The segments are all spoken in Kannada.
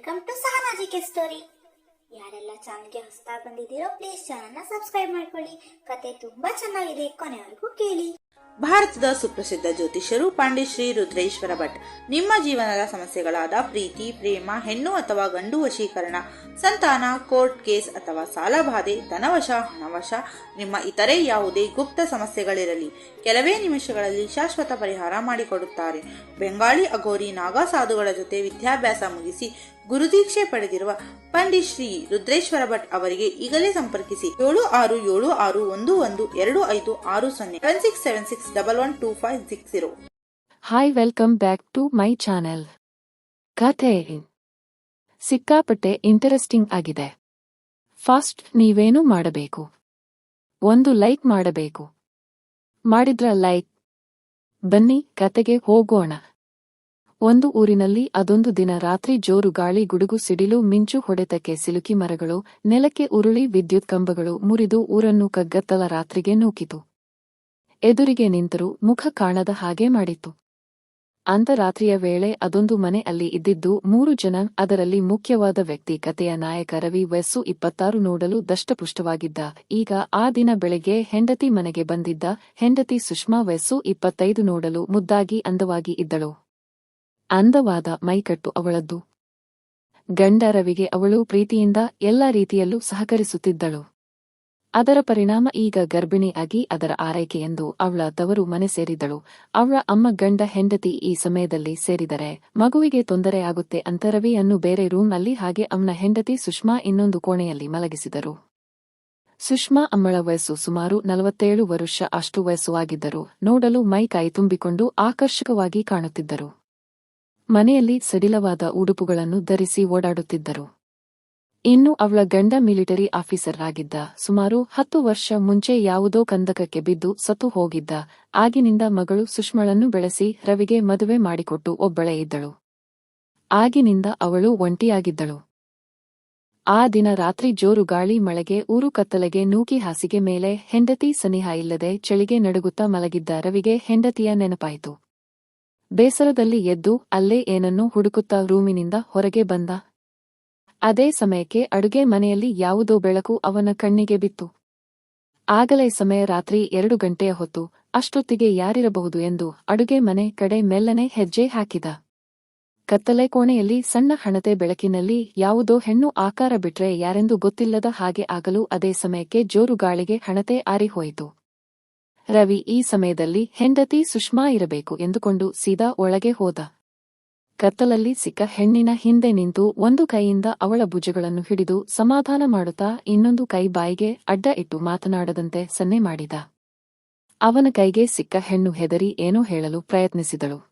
Welcome to ಸಹನಾಜಿಕೆ story. ಯಾರೆಲ್ಲ ಚಾನಲ್ಗೆ ಹೊಸದಾಗಿ ಬಂದಿದ್ದೀರೋ, ಪ್ಲೀಸ್ ಚಾನಲ್ನ ಸಬ್ಸ್ಕ್ರೈಬ್ ಮಾಡ್ಕೊಳ್ಳಿ. ಕತೆ ತುಂಬಾ ಚೆನ್ನಾಗಿದೆ, ಕೊನೆವರೆಗೂ ಕೇಳಿ. ಭಾರತದ ಸುಪ್ರಸಿದ್ಧ ಜ್ಯೋತಿಷ್ಯರು ಪಾಂಡಿಶ್ರೀ ರುದ್ರೇಶ್ವರ ಭಟ್. ನಿಮ್ಮ ಜೀವನದ ಸಮಸ್ಯೆಗಳಾದ ಪ್ರೀತಿ, ಪ್ರೇಮ, ಹೆಣ್ಣು ಅಥವಾ ಗಂಡು ವಶೀಕರಣ, ಸಂತಾನ, ಕೋರ್ಟ್ ಕೇಸ್ ಅಥವಾ ಸಾಲಬಾಧೆ ಧನವಶ, ಹಣವಶ, ನಿಮ್ಮ ಇತರೆ ಯಾವುದೇ ಗುಪ್ತ ಸಮಸ್ಯೆಗಳಿರಲಿ. ಕೆಲವೇ ನಿಮಿಷಗಳಲ್ಲಿ ಶಾಶ್ವತ ಪರಿಹಾರ ಮಾಡಿಕೊಡುತ್ತಾರೆ. ಬೆಂಗಾಳಿ, ಅಘೋರಿ, ನಾಗಾ ಸಾಧುಗಳ ಜೊತೆ ವಿದ್ಯಾಭ್ಯಾಸ ಮುಗಿಸಿ ಗುರುದೀಕ್ಷೆ ಪಡೆದಿರುವ ಪಂಡಿತ್ ಶ್ರೀ ರುದ್ರೇಶ್ವರ ಭಟ್ ಅವರಿಗೆ ಈಗಲೇ ಸಂಪರ್ಕಿಸಿ ಏಳು ಆರು ಏಳು ಆರು ಒಂದು ಒಂದು ಎರಡು ಐದು ಆರು ಸೊನ್ನೆ seven six seven six double one two five six zero hi welcome back to my channel ಕಥೆ ಸಿಕ್ಕಾಪಟ್ಟೆ ಇಂಟರೆಸ್ಟಿಂಗ್ ಆಗಿದೆ. ಫಾಸ್ಟ್ ನೀವೇನು ಮಾಡಬೇಕು? ಒಂದು ಲೈಕ್ ಮಾಡಬೇಕು. ಮಾಡಿದ್ರ ಲೈಕ್ ಬನ್ನಿ ಕತೆಗೆ ಹೋಗೋಣ. ಒಂದು ಊರಿನಲ್ಲಿ ಅದೊಂದು ದಿನ ರಾತ್ರಿ ಜೋರು ಗಾಳಿ, ಗುಡುಗು, ಸಿಡಿಲು, ಮಿಂಚು, ಹೊಡೆತಕ್ಕೆ, ಸಿಲುಕಿ ಮರಗಳು, ನೆಲಕ್ಕೆ ಉರುಳಿ, ವಿದ್ಯುತ್ ಕಂಬಗಳು ಮುರಿದು ಊರನ್ನು ಕಗ್ಗತ್ತಲ ರಾತ್ರಿಗೆ ನೂಕಿತು. ಎದುರಿಗೆ ನಿಂತರೂ ಮುಖ ಕಾಣದ ಹಾಗೆ ಮಾಡಿತು. ಅಂತರಾತ್ರಿಯ ವೇಳೆ ಅದೊಂದು ಮನೆ ಅಲ್ಲಿ ಇದ್ದಿದ್ದು ಮೂರು ಜನ ಅದರಲ್ಲಿ ಮುಖ್ಯವಾದ ವ್ಯಕ್ತಿ ಕತೆಯ ನಾಯಕ ರವಿ ವಯಸ್ಸು ಇಪ್ಪತ್ತಾರು ನೋಡಲು ದಷ್ಟಪುಷ್ಟವಾಗಿದ್ದ. ಈಗ ಆ ದಿನ ಬೆಳಗ್ಗೆ ಹೆಂಡತಿ ಮನೆಗೆ ಬಂದಿದ್ದ ಹೆಂಡತಿ ಸುಷ್ಮಾ ವೆಸ್ಸು ಇಪ್ಪತ್ತೈದು ನೋಡಲು ಮುದ್ದಾಗಿ ಅಂದವಾಗಿ ಇದ್ದಳು. ಅಂದವಾದ ಮೈಕಟ್ಟು ಅವಳದ್ದು. ಗಂಡ ರವಿಗೆ ಅವಳು ಪ್ರೀತಿಯಿಂದ ಎಲ್ಲ ರೀತಿಯಲ್ಲೂ ಸಹಕರಿಸುತ್ತಿದ್ದಳು. ಅದರ ಪರಿಣಾಮ ಈಗ ಗರ್ಭಿಣಿಯಾಗಿ ಅದರ ಆರೈಕೆಯೆಂದು ಅವಳ ತವರು ಮನೆ ಸೇರಿದಳು ಅವಳ ಅಮ್ಮ ಗಂಡ ಹೆಂಡತಿ ಈ ಸಮಯದಲ್ಲಿ ಸೇರಿದರೆ ಮಗುವಿಗೆ ತೊಂದರೆಯಾಗುತ್ತೆ ಅಂತ ರವಿಯನ್ನು ಬೇರೆ ರೂಮ್ನಲ್ಲಿ ಹಾಗೆ ಅವನ ಹೆಂಡತಿ ಸುಷ್ಮಾ ಇನ್ನೊಂದು ಕೋಣೆಯಲ್ಲಿ ಮಲಗಿಸಿದರು. ಸುಷ್ಮಾ ಅಮ್ಮಳ ವಯಸ್ಸು ಸುಮಾರು ನಲವತ್ತೇಳು ವರುಷ ಅಷ್ಟು ವಯಸ್ಸು ಆಗಿದ್ದರು. ನೋಡಲು ಮೈ ಕೈ ತುಂಬಿಕೊಂಡು ಆಕರ್ಷಕವಾಗಿ ಕಾಣುತ್ತಿದ್ದರು. ಮನೆಯಲ್ಲಿ ಸಡಿಲವಾದ ಉಡುಪುಗಳನ್ನು ಧರಿಸಿ ಓಡಾಡುತ್ತಿದ್ದರು. ಇನ್ನು ಅವಳ ಗಂಡ ಮಿಲಿಟರಿ ಆಫೀಸರ್ ಆಗಿದ್ದ ಸುಮಾರು ಹತ್ತು ವರ್ಷ ಮುಂಚೆ ಯಾವುದೋ ಕಂದಕಕ್ಕೆ ಬಿದ್ದು ಸತ್ತು ಹೋಗಿದ್ದ. ಆಗಿನಿಂದ ಮಗಳು ಸುಷ್ಮಳನ್ನು ಬೆಳೆಸಿ ರವಿಗೆ ಮದುವೆ ಮಾಡಿಕೊಟ್ಟು ಒಬ್ಬಳೇ ಇದ್ದಳು. ಆಗಿನಿಂದ ಅವಳು ಒಂಟಿಯಾಗಿದ್ದಳು. ಆ ದಿನ ರಾತ್ರಿ ಜೋರು ಗಾಳಿ ಮಳೆಗೆ ಊರು ಕತ್ತಲೆಗೆ ನೂಕಿ ಹಾಸಿಗೆ ಮೇಲೆ ಹೆಂಡತಿ ಸನಿಹ ಇಲ್ಲದೆ ಚಳಿಗೆ ನಡುಗುತ್ತಾ ಮಲಗಿದ್ದ ರವಿಗೆ ಹೆಂಡತಿಯ ನೆನಪಾಯಿತು. ಬೇಸರದಲ್ಲಿ ಎದ್ದು ಅಲ್ಲೇ ಏನನ್ನೂ ಹುಡುಕುತ್ತಾ ರೂಮಿನಿಂದ ಹೊರಗೆ ಬಂದ ಅದೇ ಸಮಯಕ್ಕೆ ಅಡುಗೆ ಮನೆಯಲ್ಲಿ ಯಾವುದೋ ಬೆಳಕು ಅವನ ಕಣ್ಣಿಗೆ ಬಿತ್ತು. ಆಗಲೇ ಸಮಯ ರಾತ್ರಿ ಎರಡು ಗಂಟೆಯ ಹೊತ್ತು, ಅಷ್ಟೊತ್ತಿಗೆ ಯಾರಿರಬಹುದು ಎಂದು ಅಡುಗೆ ಮನೆ ಕಡೆ ಮೆಲ್ಲನೆ ಹೆಜ್ಜೆ ಹಾಕಿದ. ಕತ್ತಲೆ ಕೋಣೆಯಲ್ಲಿ ಸಣ್ಣ ಹಣತೆ ಬೆಳಕಿನಲ್ಲಿ ಯಾವುದೋ ಹೆಣ್ಣು ಆಕಾರ ಬಿಟ್ರೆ ಯಾರೆಂದು ಗೊತ್ತಿಲ್ಲದ ಹಾಗೆ ಆಗಲು ಅದೇ ಸಮಯಕ್ಕೆ ಜೋರು ಗಾಳಿಗೆ ಹಣತೆ ಆರಿಹೋಯಿತು ರವಿ ಈ ಸಮಯದಲ್ಲಿ ಹೆಂಡತಿ ಸುಷ್ಮಾ ಇರಬೇಕು ಎಂದುಕೊಂಡು ಸೀದಾ ಒಳಗೆ ಹೋದ. ಕತ್ತಲಲ್ಲಿ ಸಿಕ್ಕ ಹೆಣ್ಣಿನ ಹಿಂದೆ ನಿಂತು ಒಂದು ಕೈಯಿಂದ ಅವಳ ಭುಜಗಳನ್ನು ಹಿಡಿದು ಸಮಾಧಾನ ಮಾಡುತ್ತಾ ಇನ್ನೊಂದು ಕೈ ಬಾಯಿಗೆ ಅಡ್ಡ ಇಟ್ಟು ಮಾತನಾಡದಂತೆ ಸನ್ನೆ ಮಾಡಿದ. ಅವನ ಕೈಗೆ ಸಿಕ್ಕ ಹೆಣ್ಣು ಹೆದರಿ ಏನೋ ಹೇಳಲು ಪ್ರಯತ್ನಿಸಿದಳು.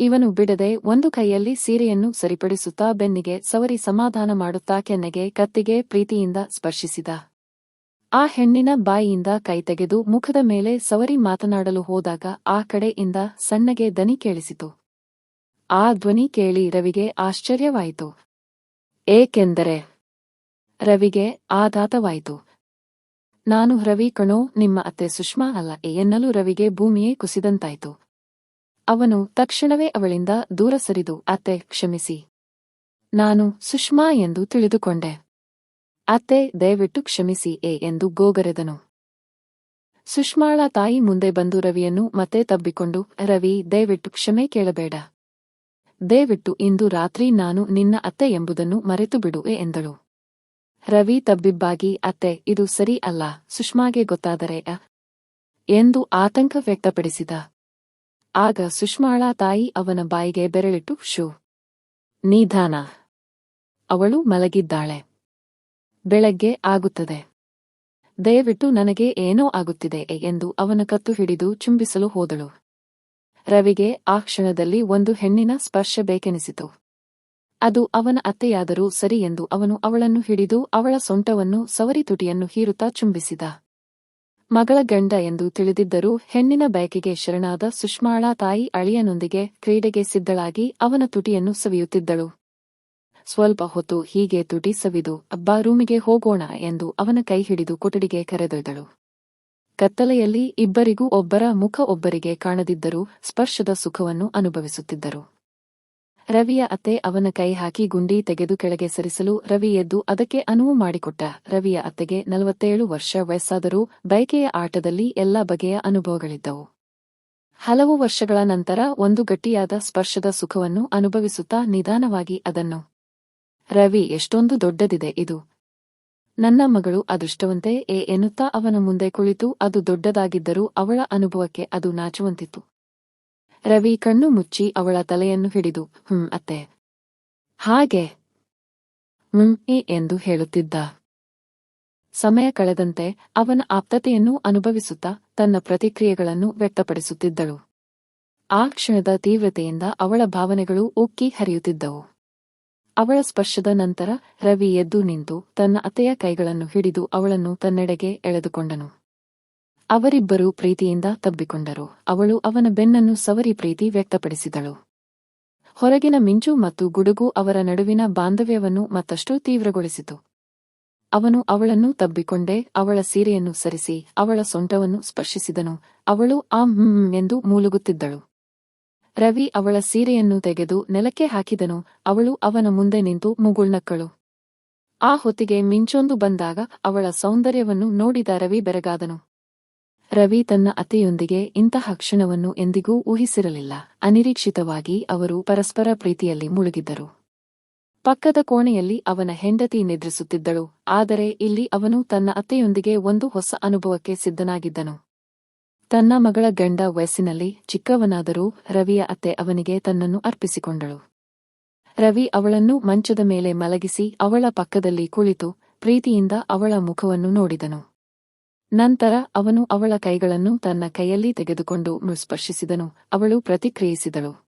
ಇವನು ಬಿಡದೆ ಒಂದು ಕೈಯಲ್ಲಿ ಸೀರೆಯನ್ನು ಸರಿಪಡಿಸುತ್ತಾ ಬೆನ್ನಿಗೆ ಸವರಿ ಸಮಾಧಾನ ಮಾಡುತ್ತಾ ಕೆನ್ನೆಗೆ ಕತ್ತಿಗೆ ಪ್ರೀತಿಯಿಂದ ಸ್ಪರ್ಶಿಸಿದ. ಆ ಹೆಣ್ಣಿನ ಬಾಯಿಯಿಂದ ಕೈ ತೆಗೆದು ಮುಖದ ಮೇಲೆ ಸವರಿ ಮಾತನಾಡಲು ಹೋದಾಗ ಆ ಕಡೆಯಿಂದ ಸಣ್ಣಗೆ ದನಿ ಕೇಳಿಸಿತು. ಆ ಧ್ವನಿ ಕೇಳಿ ರವಿಗೆ ಆಶ್ಚರ್ಯವಾಯಿತು. ಏಕೆಂದರೆ ರವಿಗೆ ಆಘಾತವಾಯಿತು. ನಾನು ರವಿ ಕಣೋ, ನಿಮ್ಮ ಅತ್ತೆ ಸುಷ್ಮಾ ಅಲ್ಲ ಎನ್ನಲು ರವಿಗೆ ಭೂಮಿಯೇ ಕುಸಿದಂತಾಯಿತು. ಅವನು ತಕ್ಷಣವೇ ಅವಳಿಂದ ದೂರ ಸರಿದು, ಅತ್ತೆ, ಕ್ಷಮಿಸಿ. ನಾನು ಸುಷ್ಮಾ ಎಂದು ತಿಳಿದುಕೊಂಡೆ. ಅತ್ತೆ, ದಯವಿಟ್ಟು ಕ್ಷಮಿಸಿ, ಎ ಎಂದು ಗೋಗರೆದನು. ಸುಷ್ಮಾಳ ತಾಯಿ ಮುಂದೆ ಬಂದು ರವಿಯನ್ನು ಮತ್ತೆ ತಬ್ಬಿಕೊಂಡು, ರವಿ, ದಯವಿಟ್ಟು ಕ್ಷಮೆ ಕೇಳಬೇಡ. ದಯವಿಟ್ಟು ಇಂದು ರಾತ್ರಿ ನಾನು ನಿನ್ನ ಅತ್ತೆ ಎಂಬುದನ್ನು ಮರೆತು ಬಿಡುವೆ ಎಂದಳು. ರವಿ ತಬ್ಬಿಬ್ಬಾಗಿ, ಅತ್ತೆ, ಇದು ಸರಿ ಅಲ್ಲ, ಸುಷ್ಮಾಗೆ ಗೊತ್ತಾದರೆ ಅ? ಎಂದು ಆತಂಕ ವ್ಯಕ್ತಪಡಿಸಿದ. ಆಗ ಸುಷ್ಮಾಳ ತಾಯಿ ಅವನ ಬಾಯಿಗೆ ಬೆರಳಿಟ್ಟು, ಶೂ, ನಿಧಾನ. ಅವಳು ಮಲಗಿದ್ದಾಳೆ. ಬೆಳಗ್ಗೆ ಆಗುತ್ತದೆ. ದಯವಿಟ್ಟು ನನಗೆ ಏನೋ ಆಗುತ್ತಿದೆ ಎಂದು ಅವನ ಕತ್ತು ಹಿಡಿದು ಚುಂಬಿಸಲು ಹೋದಳು. ರವಿಗೆ ಆ ಕ್ಷಣದಲ್ಲಿ ಒಂದು ಹೆಣ್ಣಿನ ಸ್ಪರ್ಶ ಬೇಕೆನಿಸಿತು. ಅದು ಅವನ ಅತ್ತೆಯಾದರೂ ಸರಿ ಎಂದು ಅವನು ಅವಳನ್ನು ಹಿಡಿದು ಅವಳ ಸೊಂಟವನ್ನು ಸವರಿ ತುಟಿಯನ್ನು ಹೀರುತ್ತಾ ಚುಂಬಿಸಿದ. ಮಗಳ ಗಂಡ ಎಂದು ತಿಳಿದಿದ್ದರೂ ಹೆಣ್ಣಿನ ಬಯಕೆಗೆ ಶರಣಾದ ಸುಷ್ಮಾಳ ತಾಯಿ ಅಳಿಯನೊಂದಿಗೆ ಕ್ರೀಡೆಗೆ ಸಿದ್ಧಳಾಗಿ ಅವನ ತುಟಿಯನ್ನು ಸವಿಯುತ್ತಿದ್ದಳು. ಸ್ವಲ್ಪ ಹೊತ್ತು ಹೀಗೆ ತುಟಿ ಸವಿದು ಅಬ್ಬಾ ರೂಮಿಗೆ ಹೋಗೋಣ ಎಂದು ಅವನ ಕೈ ಹಿಡಿದು ಕೊಠಡಿಗೆ ಕರೆದೊಯ್ದಳು. ಕತ್ತಲೆಯಲ್ಲಿ ಇಬ್ಬರಿಗೂ ಒಬ್ಬರ ಮುಖ ಒಬ್ಬರಿಗೆ ಕಾಣದಿದ್ದರೂ ಸ್ಪರ್ಶದ ಸುಖವನ್ನು ಅನುಭವಿಸುತ್ತಿದ್ದರು. ರವಿಯ ಅತ್ತೆ ಅವನ ಕೈ ಹಾಕಿ ಗುಂಡಿ ತೆಗೆದು ಕೆಳಗೆ ಸರಿಸಲು ರವಿ ಎದ್ದು ಅದಕ್ಕೆ ಅನುವು ಮಾಡಿಕೊಟ್ಟ. ರವಿಯ ಅತ್ತೆಗೆ ನಲವತ್ತೇಳು ವರ್ಷ ವಯಸ್ಸಾದರೂ ಬಯಕೆಯ ಆಟದಲ್ಲಿ ಎಲ್ಲ ಬಗೆಯ ಅನುಭವಗಳಿದ್ದವು. ಹಲವು ವರ್ಷಗಳ ನಂತರ ಒಂದು ಗಟ್ಟಿಯಾದ ಸ್ಪರ್ಶದ ಸುಖವನ್ನು ಅನುಭವಿಸುತ್ತಾ ನಿಧಾನವಾಗಿ ಅದನ್ನು, ರವಿ, ಎಷ್ಟೊಂದು ದೊಡ್ಡದಿದೆ ಇದು. ನನ್ನ ಮಗಳು ಅದೃಷ್ಟವಂತೆ ಎ ಎನ್ನುತ್ತಾ ಅವನ ಮುಂದೆ ಕುಳಿತು ಅದು ದೊಡ್ಡದಾಗಿದ್ದರೂ ಅವಳ ಅನುಭವಕ್ಕೆ ಅದು ನಾಚುವಂತಿತ್ತು. ರವಿ ಕಣ್ಣು ಮುಚ್ಚಿ ಅವಳ ತಲೆಯನ್ನು ಹಿಡಿದು, ಹ್ಮ್, ಅತ್ತೆ. ಹಾಗೆ. ಹ್ಮ್ ಎಂದು ಹೇಳುತ್ತಿದ್ದ. ಸಮಯ ಕಳೆದಂತೆ ಅವನ ಆಪ್ತತೆಯನ್ನು ಅನುಭವಿಸುತ್ತಾ ತನ್ನ ಪ್ರತಿಕ್ರಿಯೆಗಳನ್ನು ವ್ಯಕ್ತಪಡಿಸುತ್ತಿದ್ದಳು. ಆ ಕ್ಷಣದ ತೀವ್ರತೆಯಿಂದ ಅವಳ ಭಾವನೆಗಳು ಉಕ್ಕಿ ಹರಿಯುತ್ತಿದ್ದವು. ಅವಳ ಸ್ಪರ್ಶದ ನಂತರ ರವಿ ಎದ್ದು ನಿಂತು ತನ್ನ ಅತ್ತೆಯ ಕೈಗಳನ್ನು ಹಿಡಿದು ಅವಳನ್ನು ತನ್ನೆಡೆಗೆ ಎಳೆದುಕೊಂಡನು. ಅವರಿಬ್ಬರೂ ಪ್ರೀತಿಯಿಂದ ತಬ್ಬಿಕೊಂಡರು. ಅವಳು ಅವನ ಬೆನ್ನನ್ನು ಸವರಿ ಪ್ರೀತಿ ವ್ಯಕ್ತಪಡಿಸಿದಳು. ಹೊರಗಿನ ಮಿಂಚು ಮತ್ತು ಗುಡುಗು ಅವರ ನಡುವಿನ ಬಾಂಧವ್ಯವನ್ನು ಮತ್ತಷ್ಟು ತೀವ್ರಗೊಳಿಸಿತು. ಅವನು ಅವಳನ್ನು ತಬ್ಬಿಕೊಂಡೇ ಅವಳ ಸೀರೆಯನ್ನು ಸರಿಸಿ ಅವಳ ಸೊಂಟವನ್ನು ಸ್ಪರ್ಶಿಸಿದನು. ಅವಳು ಆ ಎಂದು ಮೂಲುಗುತ್ತಿದ್ದಳು. ರವಿ ಅವಳ ಸೀರೆಯನ್ನು ತೆಗೆದು ನೆಲಕ್ಕೆ ಹಾಕಿದನು. ಅವಳು ಅವನ ಮುಂದೆ ನಿಂತು ಮುಗುಳ್ನಕ್ಕಳು. ಆ ಹೊತ್ತಿಗೆ ಮಿಂಚೊಂದು ಬಂದಾಗ ಅವಳ ಸೌಂದರ್ಯವನ್ನು ನೋಡಿದ ರವಿ ಬೆರಗಾದನು. ರವಿ ತನ್ನ ಅತ್ತೆಯೊಂದಿಗೆ ಇಂತಹ ಕ್ಷಣವನ್ನು ಎಂದಿಗೂ ಊಹಿಸಿರಲಿಲ್ಲ. ಅನಿರೀಕ್ಷಿತವಾಗಿ ಅವರು ಪರಸ್ಪರ ಪ್ರೀತಿಯಲ್ಲಿ ಮುಳುಗಿದ್ದರು. ಪಕ್ಕದ ಕೋಣೆಯಲ್ಲಿ ಅವನ ಹೆಂಡತಿ ನಿದ್ರಿಸುತ್ತಿದ್ದಳು. ಆದರೆ ಇಲ್ಲಿ ಅವನು ತನ್ನ ಅತ್ತೆಯೊಂದಿಗೆ ಒಂದು ಹೊಸ ಅನುಭವಕ್ಕೆ ಸಿದ್ಧನಾಗಿದ್ದನು. ತನ್ನ ಮಗಳ ಗಂಡ ವಯಸ್ಸಿನಲ್ಲಿ ಚಿಕ್ಕವನಾದರೂ ರವಿಯ ಅತ್ತೆ ಅವನಿಗೆ ತನ್ನನ್ನು ಅರ್ಪಿಸಿಕೊಂಡಳು. ರವಿ ಅವಳನ್ನು ಮಂಚದ ಮೇಲೆ ಮಲಗಿಸಿ ಅವಳ ಪಕ್ಕದಲ್ಲಿ ಕುಳಿತು ಪ್ರೀತಿಯಿಂದ ಅವಳ ಮುಖವನ್ನು ನೋಡಿದನು. ನಂತರ ಅವನು ಅವಳ ಕೈಗಳನ್ನು ತನ್ನ ಕೈಯಲ್ಲಿ ತೆಗೆದುಕೊಂಡು ಸ್ಪರ್ಶಿಸಿದನು, ಅವಳು ಪ್ರತಿಕ್ರಿಯಿಸಿದಳು.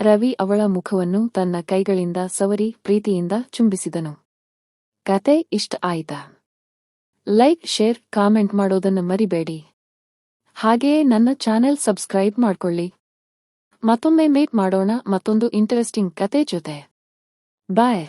ರವಿ ಅವಳ ಮುಖವನ್ನು ತನ್ನ ಕೈಗಳಿಂದ ಸವರಿ ಪ್ರೀತಿಯಿಂದ ಚುಂಬಿಸಿದನು. ಕತೆ ಇಷ್ಟ ಆಯ್ತಾ? ಲೈಕ್, ಶೇರ್, ಕಾಮೆಂಟ್ ಮಾಡೋದನ್ನು ಮರಿಬೇಡಿ. ಹಾಗೆಯೇ ನನ್ನ ಚಾನೆಲ್ ಸಬ್ಸ್ಕ್ರೈಬ್ ಮಾಡ್ಕೊಳ್ಳಿ. ಮತ್ತೊಮ್ಮೆ ಮೇಟ್ ಮಾಡೋಣ ಮತ್ತೊಂದು ಇಂಟರೆಸ್ಟಿಂಗ್ ಕತೆ ಜೊತೆ. ಬಾಯ್